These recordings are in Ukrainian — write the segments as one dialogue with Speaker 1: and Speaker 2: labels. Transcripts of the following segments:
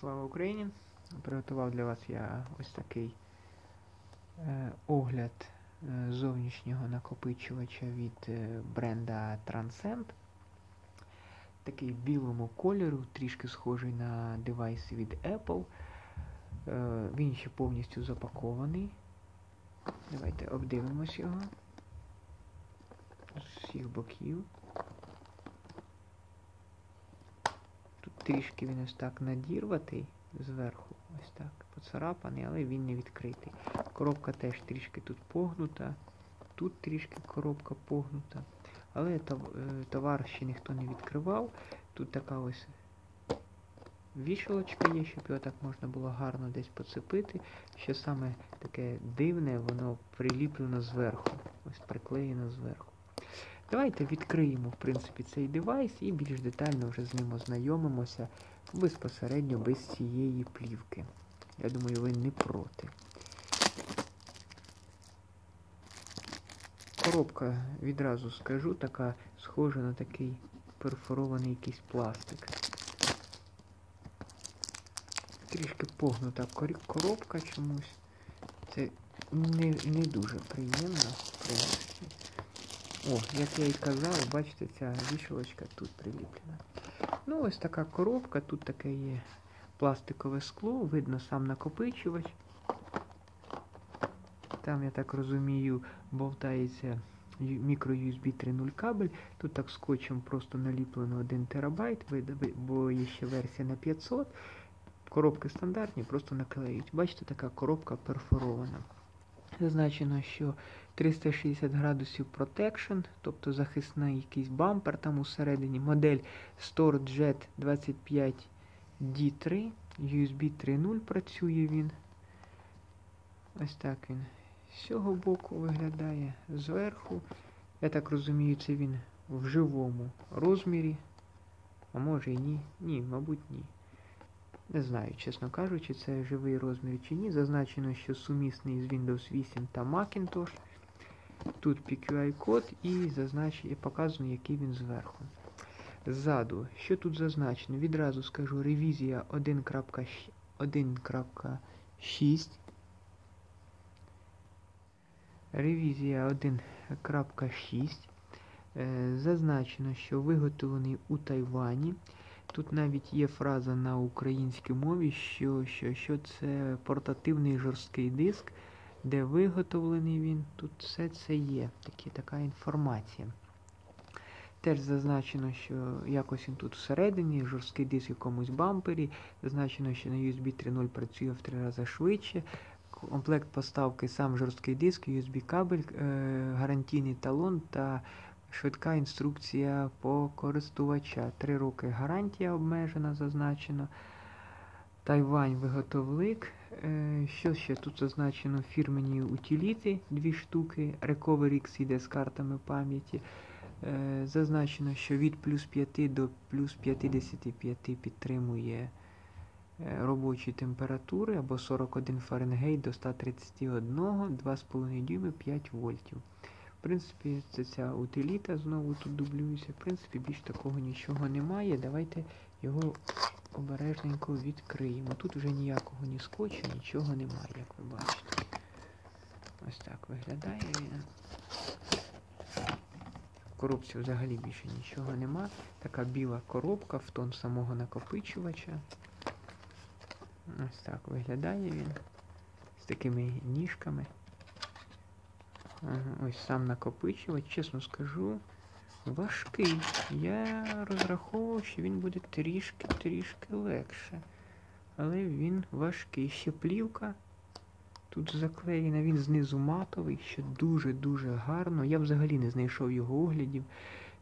Speaker 1: Слава Україні! Приготував для вас я ось такий е, огляд е, зовнішнього накопичувача від е, бренда Transcend. Такий білому кольору, трішки схожий на девайс від Apple. Е, він ще повністю запакований. Давайте обдивимось його з всіх боків. Трішки він ось так надірватий зверху, ось так, поцарапаний, але він не відкритий. Коробка теж трішки тут погнута, тут трішки коробка погнута. Але товар ще ніхто не відкривав. Тут така ось вішалочка є, щоб його так можна було гарно десь поцепити. Що саме таке дивне, воно приліплено зверху. Ось приклеєно зверху. Давайте відкриємо, в принципі, цей девайс і більш детально вже з ним ознайомимося безпосередньо без цієї плівки. Я думаю, ви не проти. Коробка, відразу скажу, така схожа на такий перфорований якийсь пластик. Трішки погнута коробка чомусь. Це не не дуже приємно, в принципі. О, як я і казав, бачите, ця вішалочка тут приліплена. Ну, ось така коробка, тут таке є пластикове скло, видно сам накопичувач. Там, я так розумію, болтається мікро USB 3.0 кабель. Тут так скотчем просто наліплено 1 терабайт, бо є ще версія на 500. Коробки стандартні, просто наклеюють. Бачите, така коробка перфорована. Зазначено, що 360 градусів Protection, тобто захисний якийсь бампер там усередині. Модель StoreJet 25D3, USB 3.0 працює він. Ось так він з цього боку виглядає зверху. Я так розумію, це він в живому розмірі. А може і ні. Ні, мабуть, ні. Не знаю, чесно кажучи, це живий розмір чи ні. Зазначено, що сумісний з Windows 8 та Macintosh. Тут PQI-код і зазначено, показано, який він зверху. Ззаду, що тут зазначено? Відразу скажу ревізія 1.6. Ревізія 1.6. Е, зазначено, що виготовлений у Тайвані. Тут навіть є фраза на українській мові, що що, що це портативний жорсткий диск, де виготовлений він. Тут все це є, такі, така інформація. Теж зазначено, що якось він тут всередині, жорсткий диск в якомусь бампері. Зазначено, що на USB 3.0 працює в три рази швидше. Комплект поставки сам жорсткий диск, USB кабель, е гарантійний талон та Швидка інструкція по користувача. Три роки гарантія обмежена, зазначено. Тайвань виготовник. Е, що ще тут зазначено? Фірмені утиліти, дві штуки. Recovery X іде з картами пам'яті. Е, зазначено, що від плюс 5 до плюс 55 підтримує е, робочі температури або 41 Фаренгейт до 131, 2,5 дюйми 5 вольтів. Принципі, це ця утиліта знову тут дублюється. В принципі, більш такого нічого немає. Давайте його обережненько відкриємо. Тут вже ніякого ні скотчу, нічого немає, як ви бачите. Ось так виглядає він. В коробці взагалі більше нічого нема. Така біла коробка в тон самого накопичувача. Ось так виглядає він. З такими ніжками. Ага, ось сам накопичувач, чесно скажу, важкий. Я розраховував, що він буде трішки-трішки легше. Але він важкий. Ще плівка. Тут заклеєна, він знизу матовий, що дуже-дуже гарно. Я взагалі не знайшов його оглядів.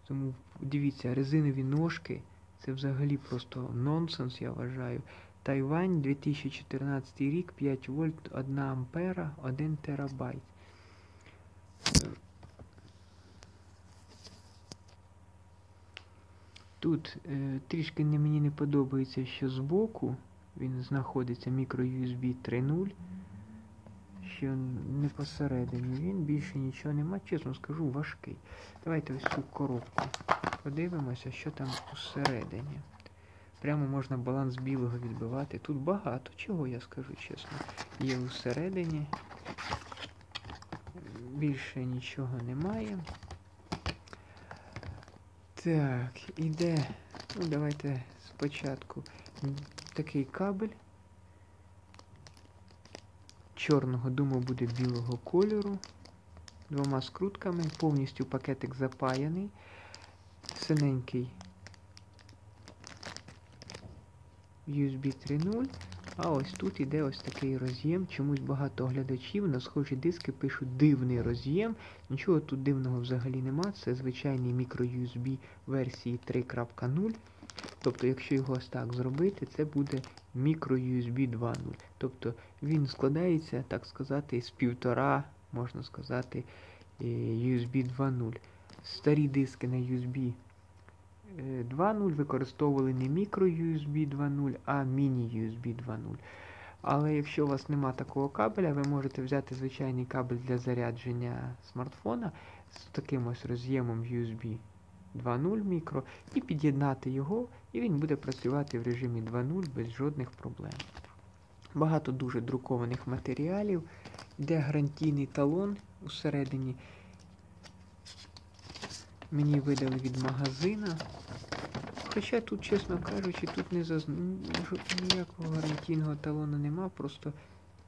Speaker 1: Тому дивіться, резинові ножки. Це взагалі просто нонсенс, я вважаю. Тайвань 2014 рік, 5 вольт, 1 ампера, 1 терабайт. Тут е, трішки не, мені не подобається, що збоку він знаходиться мікро-USB 3.0, що не посередині. Він більше нічого нема, чесно скажу, важкий. Давайте ось цю коробку подивимося, що там усередині. Прямо можна баланс білого відбивати. Тут багато чого, я скажу чесно. Є всередині. Більше нічого немає. Так, іде. Ну, давайте спочатку такий кабель. Чорного, думаю, буде білого кольору. Двома скрутками. Повністю пакетик запаяний. Синенький USB 3.0. А ось тут іде ось такий роз'єм. Чомусь багато глядачів на схожі диски пишуть дивний роз'єм. Нічого тут дивного взагалі нема. Це звичайний мікро-USB версії 3.0. Тобто, якщо його ось так зробити, це буде мікро-USB 2.0. Тобто він складається, так сказати, з півтора, можна сказати, е, USB 2.0. Старі диски на USB е, 2.0 використовували не мікро-USB 2.0, а міні-USB 2.0. Але якщо у вас нема такого кабеля, ви можете взяти звичайний кабель для зарядження смартфона з таким ось роз'ємом USB 2.0 мікро і під'єднати його, і він буде працювати в режимі 2.0 без жодних проблем. Багато дуже друкованих матеріалів, йде гарантійний талон усередині. Мені видали від магазина. Хоча тут, чесно кажучи, тут не заз... ніякого гарантійного талону нема, просто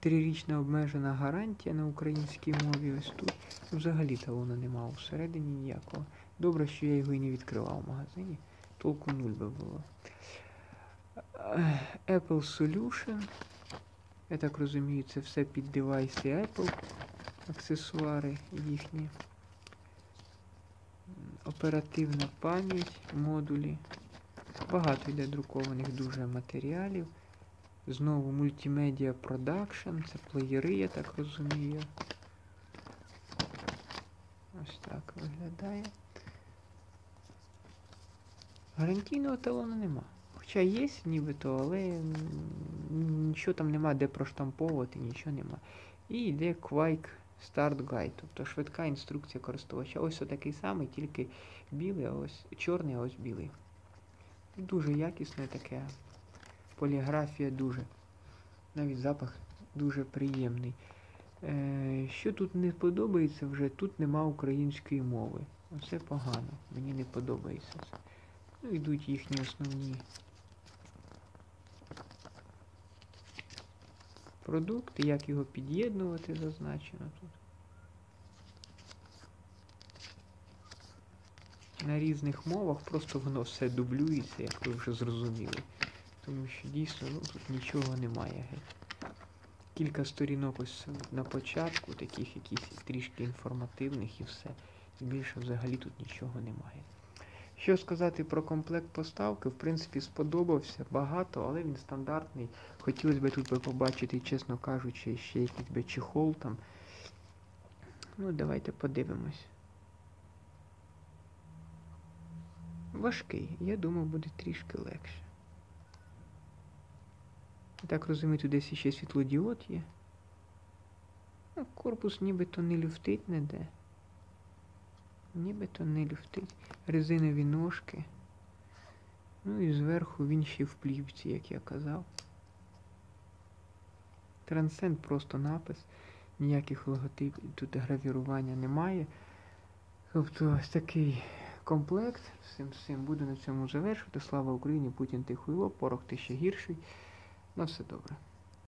Speaker 1: трирічна обмежена гарантія на українській мові. Ось тут взагалі талону нема всередині ніякого. Добре, що я його і не відкривав в магазині. Толку нуль би було. Apple Solution. Я так розумію, це все під девайси Apple. Аксесуари їхні. Оперативна пам'ять, модулі. Багато йде друкованих дуже матеріалів. Знову мультимедіа продакшн, це плеєри, я так розумію. Ось так виглядає. Гарантійного талону нема. Хоча є нібито, але нічого там нема де проштамповувати, нічого нема. І йде Quake Start Guide, тобто швидка інструкція користувача. Ось отакий самий, тільки білий, а ось чорний, а ось білий. Дуже якісне таке. Поліграфія дуже. Навіть запах дуже приємний. Е, що тут не подобається вже, тут нема української мови. Оце погано. Мені не подобається це. Ну, йдуть їхні основні продукти, як його під'єднувати, зазначено тут. На різних мовах просто воно все дублюється, як ви вже зрозуміли. Тому що дійсно ну, тут нічого немає. Кілька сторінок ось на початку, таких якісь трішки інформативних і все. І більше взагалі тут нічого немає. Що сказати про комплект поставки, в принципі, сподобався багато, але він стандартний. Хотілося б тут побачити, чесно кажучи, ще якийсь би чехол там. Ну, давайте подивимось. Важкий. Я думав, буде трішки легше. Так розумію, тут десь ще світлодіод є. Ну, корпус нібито не люфтить ніде. Нібито не люфтить. Резинові ножки. Ну і зверху він ще в плівці, як я казав. Трансцент просто напис. Ніяких логотипів, тут гравірування немає. Тобто ось такий комплект. Всім всім буду на цьому завершувати. Слава Україні, Путін ти хуйло, порох ти ще гірший. На все добре.